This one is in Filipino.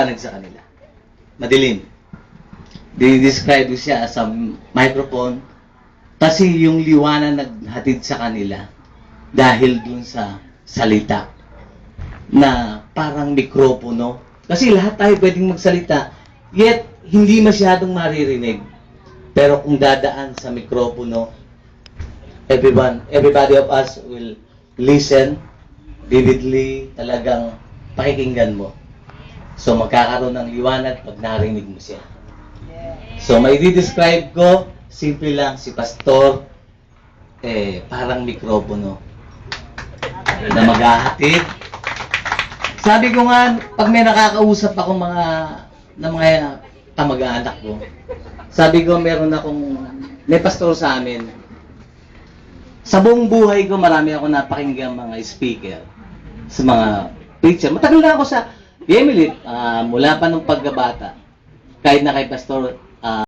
magpaliwanag sa kanila. Madilim. Dinidescribe siya as a microphone kasi yung liwanag naghatid sa kanila dahil dun sa salita na parang mikropono. Kasi lahat tayo pwedeng magsalita, yet hindi masyadong maririnig. Pero kung dadaan sa mikropono, everyone, everybody of us will listen vividly, talagang pakikinggan mo. So magkakaroon ng liwanag pag narinig mo siya. So may describe ko, simple lang, si pastor, eh, parang mikropono na maghahatid. Sabi ko nga, pag may nakakausap ako mga, na mga kamag-anak ko, sabi ko meron akong, may pastor sa amin, sa buong buhay ko, marami ako napakinggan mga speaker sa mga preacher. Matagal na ako sa Yemilit, ah, mula pa nung pagkabata. Kahit na kay Pastor ah,